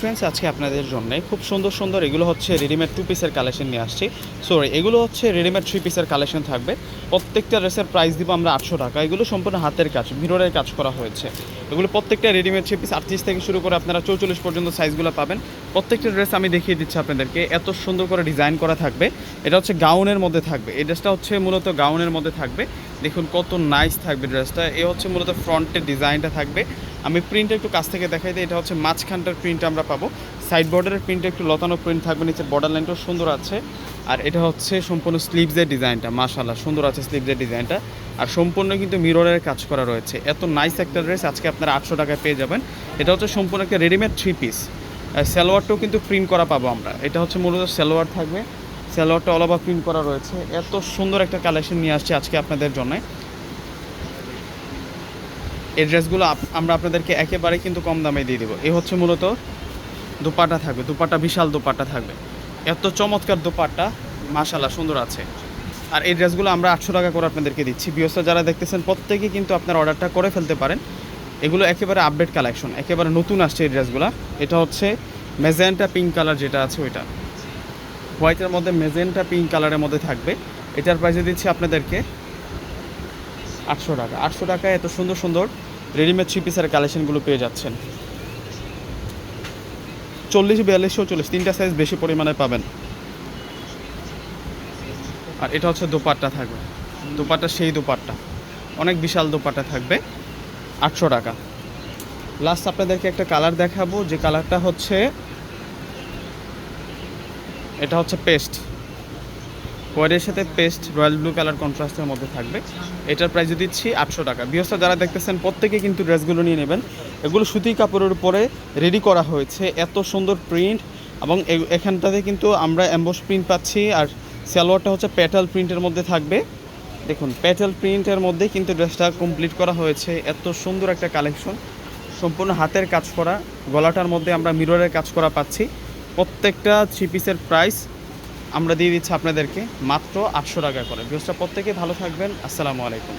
Friends আজকে আপনাদের জন্য খুব সুন্দর সুন্দর এগুলো হচ্ছে রেডিমেড টু পিসের কালেকশন নিয়ে আসছি। সরি এগুলো হচ্ছে রেডিমেড থ্রি পিসের কালেকশন থাকবে। প্রত্যেকটা ড্রেসের প্রাইস দিব আমরা আটশো টাকা। এগুলো সম্পূর্ণ হাতের কাজ মিররের কাজ করা হয়েছে। এগুলো প্রত্যেকটা রেডিমেড থ্রি পিস আটত্রিশ থেকে শুরু করে আপনারা চৌচল্লিশ পর্যন্ত সাইজগুলো পাবেন। প্রত্যেকটা ড্রেস আমি দেখিয়ে দিচ্ছি আপনাদেরকে। এত সুন্দর করে ডিজাইন করা থাকবে। এটা হচ্ছে গাউনের মধ্যে থাকবে। এই ড্রেসটা হচ্ছে মূলত গাউনের মধ্যে থাকবে। দেখুন কত নাইস থাকবে ড্রেসটা এ হচ্ছে মূলত ফ্রন্টের ডিজাইনটা থাকবে। আমি প্রিন্টটা একটু কাছ থেকে দেখাই দিই, এটা হচ্ছে মাঝখানটার প্রিন্ট আমরা পাবো। সাইড বর্ডারের প্রিন্টটা একটু লতানো প্রিন্ট থাকবে, নিচের বর্ডার লাইনটাও সুন্দর আছে। আর এটা হচ্ছে সম্পূর্ণ স্লিভসের ডিজাইনটা মাশাল্লাহ সুন্দর আছে স্লিভসের ডিজাইনটা। আর সম্পূর্ণ কিন্তু মিররের কাজ করা রয়েছে। এত নাইস একটা ড্রেস আজকে আপনারা আটশো টাকায় পেয়ে যাবেন। এটা হচ্ছে সম্পূর্ণ একটা রেডিমেড থ্রি পিস সালোয়ারটাও কিন্তু প্রিন্ট করা পাবো আমরা। এটা হচ্ছে মূলত সালোয়ার থাকবে। সালোয়ারটা অল ওভার প্রিন্ট করা রয়েছে। এত সুন্দর একটা কালেকশন নিয়ে আসছে আজকে আপনাদের জন্য। এই ড্রেসগুলো আমরা আপনাদেরকে একেবারে কিন্তু কম দামে দিয়ে দেবো। এই হচ্ছে মূলত দোপাট্টা থাকবে দোপাট্টা বিশাল দোপাট্টা থাকবে। এত চমৎকার দোপাট্টা মাশাল্লাহ সুন্দর আছে। আর এই ড্রেসগুলো আমরা আটশো টাকা করে আপনাদেরকে দিচ্ছি। বিয়সা যারা দেখতেছেন প্রত্যেকেই কিন্তু আপনার অর্ডারটা করে ফেলতে পারেন। এগুলো একেবারে আপডেট কালেকশন একেবারে নতুন আসছে এই ড্রেসগুলো এটা হচ্ছে মেজেন্টা পিঙ্ক কালার যেটা আছে ওইটা। হোয়াইটের মধ্যে মেজেন্টা পিঙ্ক কালারের মধ্যে থাকবে। এটার প্রাইসে দিচ্ছি আপনাদেরকে আটশো টাকা। আটশো টাকায় এত সুন্দর সুন্দর রেডিমেড থ্রি পিসের কালেকশনগুলো পেয়ে যাচ্ছেন। চল্লিশ, বিয়াল্লিশ চল্লিশ তিনটা সাইজ বেশি পরিমাণে পাবেন। আর এটা হচ্ছে দোপাট্টা থাকবে। দোপাট্টা সেই দোপাট্টা। অনেক বিশাল দোপাট্টা থাকবে। আটশো টাকা। লাস্ট আপনাদেরকে একটা কালার দেখাবো। যে কালারটা হচ্ছে, এটা হচ্ছে পেস্ট হোয়াইটের সাথে পেস্ট রয়্যাল ব্লু কালার কন্ট্রাস্টের মধ্যে থাকবে। এটার প্রাইস দিচ্ছি আটশো টাকা। বিহস্তা যারা দেখতেছেন, প্রত্যেকে কিন্তু ড্রেসগুলো নিয়ে নেবেন। এগুলো সুতি কাপড়ের উপরে রেডি করা হয়েছে। এত সুন্দর প্রিন্ট এবং এখানটাতে কিন্তু আমরা অ্যাম্বোস প্রিন্ট পাচ্ছি। আর সালোয়ারটা হচ্ছে প্যাটাল প্রিন্টের মধ্যে থাকবে। দেখুন প্যাটাল প্রিন্টের মধ্যে কিন্তু ড্রেসটা কমপ্লিট করা হয়েছে। এত সুন্দর একটা কালেকশন সম্পূর্ণ হাতের কাজ করা। গলাটার মধ্যে আমরা মিররের কাজ করা পাচ্ছি। প্রত্যেকটা থ্রি পিসের প্রাইস আমরা দিয়ে দিচ্ছি আপনাদেরকে মাত্র আটশো টাকা করে। ভিউজটা প্রত্যেকে ভালো থাকবেন। আসসালামু আলাইকুম।